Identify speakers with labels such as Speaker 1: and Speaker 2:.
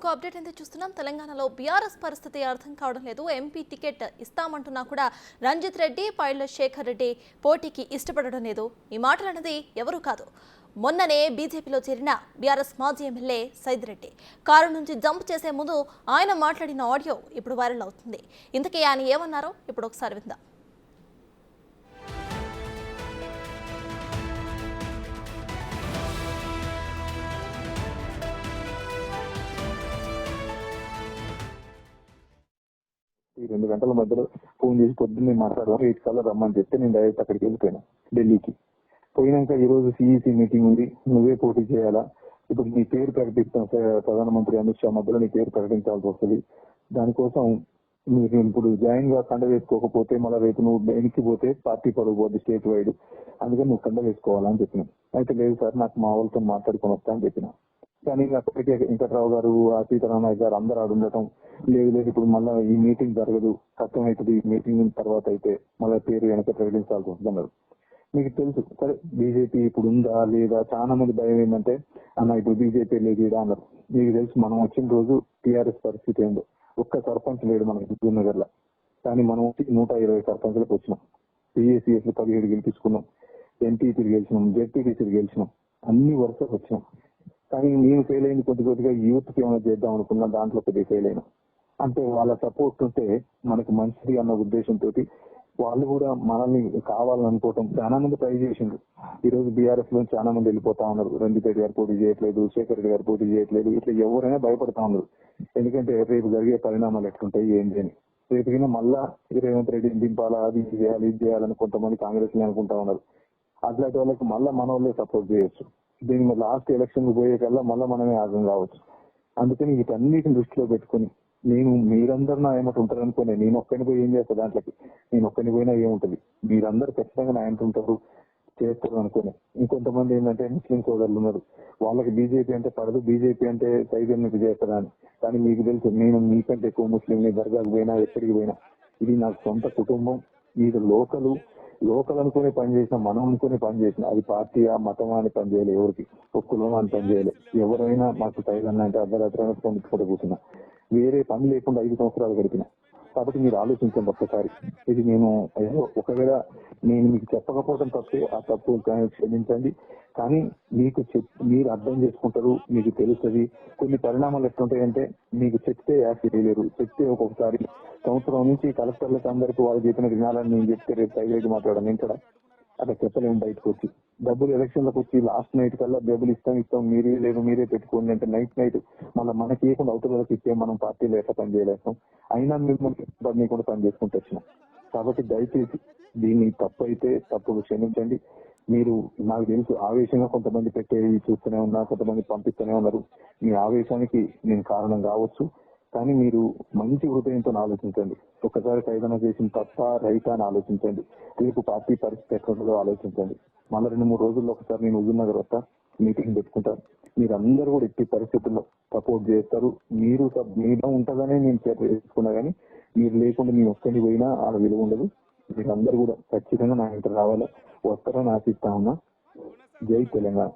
Speaker 1: ఇంకో అప్డేట్ అయితే చూస్తున్నాం? తెలంగాణలో బీఆర్ఎస్ పరిస్థితి అర్థం కావడం లేదు. ఎంపీ టికెట్ ఇస్తామంటున్నా కూడా రంజిత్ రెడ్డి పైళ్ళ శేఖర్ రెడ్డి పోటీకి ఇష్టపడడం లేదు. ఈ మాటలన్నది ఎవరూ కాదు. మొన్ననే బీజేపీలో చేరిన బీఆర్ఎస్ మాజీ ఎమ్మెల్యే సైదిరెడ్డి కారు నుంచి జంప్ చేసే ముందు ఆయన మాట్లాడిన ఆడియో ఇప్పుడు వైరల్ అవుతుంది. ఇంతకీ ఆయన ఏమన్నారో ఇప్పుడు ఒకసారి విందాం.
Speaker 2: ఈ రెండు గంటల మధ్యలో ఫోన్ చేసి పొద్దున్నే మాట్లాడదాం ఎయిట్ కల్లా రమ్మని చెప్తే నేను డైరెక్ట్ అక్కడికి వెళ్ళిపోయాను ఢిల్లీకి. పోయినాక ఈ రోజు సిఈసి మీటింగ్ ఉంది నువ్వే పోటీ చేయాలా? ఇప్పుడు నీ పేరు ప్రకటిస్తాం సార్ ప్రధానమంత్రి అమిత్ షా మధ్యలో నీ పేరు ప్రకటించాల్సి వస్తుంది. దానికోసం మీరు ఇప్పుడు జాయిన్గా కండ వేసుకోకపోతే మళ్ళీ రేపు నువ్వు వెనక్కి పోతే పార్టీ పడకపోతే స్టేట్ వైడ్ అందుకని నువ్వు కండ వేసుకోవాలని చెప్పిన. అయితే లేదు సార్ నాకు మా వాళ్ళతో మాట్లాడుకొని వస్తా అని చెప్పిన. కానీ అప్పటికే వెంకట్రావు గారు ఆ సీతారామయ్య గారు అందరూ ఆడు ఉండటం లేదు లేదు. ఇప్పుడు మళ్ళీ ఈ మీటింగ్ జరగదు. కష్టం అవుతుంది. ఈ మీటింగ్ తర్వాత అయితే మళ్ళీ పేరు వెనక ప్రకటించాల్సి ఉంటున్నారు మీకు తెలుసు. సరే బీజేపీ ఇప్పుడు ఉందా లేదా? చాలా మంది భయం ఏంటంటే అన్న ఇప్పుడు బీజేపీ లేదు ఈడ అన్నారు. మీకు తెలుసు మనం వచ్చిన రోజు టీఆర్ఎస్ పరిస్థితి ఏందో. ఒక్క సర్పంచ్ లేడు మన హుజూర్ నగర్లో కానీ మనం వచ్చి నూట ఇరవై సర్పంచ్లకు వచ్చినాం. పిఎస్సిఎస్ పదిహేడు గెలిపించుకున్నాం. ఎంపీపీలు గెలిచినాం. జెడ్పీటీసీలు గెలిచినాం. అన్ని వరుసకు వచ్చినాం. కానీ నేను ఫెయిల్ అయింది కొద్ది కొద్దిగా యూత్కి ఏమైనా చేద్దాం అనుకున్నా దాంట్లో కొద్దిగా ఫెయిల్ అయినా. అంటే వాళ్ళ సపోర్ట్ ఉంటే మనకు మంచిది అన్న ఉద్దేశంతో వాళ్ళు కూడా మనల్ని కావాలనుకోవటం చాలా మంది ట్రై చేసిండ్రు. ఈ రోజు బీఆర్ఎస్లో చాలా మంది వెళ్ళిపోతా ఉన్నారు. రంజిత్ రెడ్డి గారు పోటీ చేయట్లేదు శేఖర్ రెడ్డి గారు పోటీ చేయట్లేదు ఇట్లా ఎవరైనా భయపడతా ఉన్నారు. ఎందుకంటే రేపు జరిగే పరిణామాలు ఎట్లుంటాయి ఏంటి అని. రేపు మళ్ళా రేవంత్ రెడ్డిని దింపాలా అది చేయాలి ఇది చేయాలని కొంతమంది కాంగ్రెస్ అనుకుంటా ఉన్నారు. అట్లాంటి వాళ్ళకి మళ్ళా మన వాళ్ళే సపోర్ట్ చేయొచ్చు. దీని లాస్ట్ ఎలక్షన్ పోయే కల్లా మళ్ళీ మనమే ఆగం కావచ్చు. అందుకని వీటన్నిటిని దృష్టిలో పెట్టుకుని నేను మీరందరూ నా ఏమంటూ ఉంటారు అనుకోని నేను ఒక్కని పోయి ఏం చేస్తా దాంట్లోకి? నేను ఒక్కని పోయినా ఏముంటది? మీరందరూ ఖచ్చితంగా నా వెంట ఉంటారు చేస్తారు అనుకోని. ఇంకొంతమంది ఏంటంటే ముస్లిం సోదరులు ఉన్నారు. వాళ్ళకి బీజేపీ అంటే పడదు బీజేపీ అంటే సైజన్ మీకు చేస్తారా అని. కానీ మీకు తెలుసు నేను మీకంటే ఎక్కువ ముస్లిం దర్గాకు పోయినా ఎక్కడికి పోయినా. ఇది నాకు సొంత కుటుంబం మీరు లోకలు. లోకల్ అనుకునే పని చేసిన మనం అనుకునే పనిచేసిన అది పార్టీ ఆ మతం అని పని చేయలేదు ఎవరికి. కులం అని పని ఎవరైనా మాకు సైజన్ అంటే అర్ధరాత్రి పొందుకుంటూ కూర్చున్నా. వేరే పని లేకుండా ఐదు సంవత్సరాలు గడిపిన. కాబట్టి మీరు ఆలోచించండి ఒక్కసారి. ఇది నేను ఒకవేళ నేను మీకు చెప్పకపోవడం తప్పే ఆ తప్పు క్షమించండి. కానీ మీకు చెప్ మీరు అర్థం చేసుకుంటారు మీకు తెలుస్తుంది. కొన్ని పరిణామాలు ఎట్లుంటాయంటే మీకు చెప్తే యాక్ట్ చేయలేరు. చెప్తే ఒక్కొక్కసారి సంవత్సరం నుంచి కలెక్టర్లకు అందరికీ వాళ్ళు చెప్పిన వినాలని నేను చెప్తే రేపు సైడ్ మాట్లాడడం నేను కూడా అక్కడ చెప్పలేము బయటకు వచ్చి. డబ్బులు ఎలక్షన్లకు వచ్చి లాస్ట్ నైట్ కల్లా డబ్బులు ఇస్తాం ఇస్తాం మీరే లేదు మీరే పెట్టుకోండి అంటే నైట్ నైట్ మళ్ళీ మనకి ఇవ్వకుండా అవతలకి ఇస్తే మనం పార్టీలో ఎట్లా పని చేయలేస్తాం? అయినా మిమ్మల్ని కూడా పని చేసుకుంటూ వచ్చినాం. కాబట్టి దయచేసి దీన్ని తప్పు అయితే తప్పులు క్షమించండి. మీరు నాకు తెలుసు ఆవేశంగా కొంతమంది పెట్టేవి చూస్తూనే ఉన్నారు కొంతమంది పంపిస్తూనే ఉన్నారు. మీ ఆవేశానికి నేను కారణం కావచ్చు. కానీ మీరు మంచి హృదయంతో ఆలోచించండి. ఒక్కసారి ఖైదన చేసిన తప్ప రైట్ అని ఆలోచించండి. రేపు పార్టీ పరిస్థితి ఎక్కడో ఆలోచించండి. మళ్ళీ రెండు మూడు రోజుల్లో ఒకసారి నేను హుజూర్నగర్ వస్తా మీటింగ్ పెట్టుకుంటాను. మీరందరూ కూడా ఎట్టి పరిస్థితుల్లో సపోర్ట్ చేస్తారు. మీరు మీద ఉంటుందని నేను చేసుకున్నా కానీ మీరు లేకుండా నేను ఒక్కడి పోయినా ఆడ విలువ ఉండదు. మీరందరూ కూడా ఖచ్చితంగా నా ఇంటర్ రావాలా. వస్తారని ఆశిస్తా ఉన్నా. జై తెలంగాణ.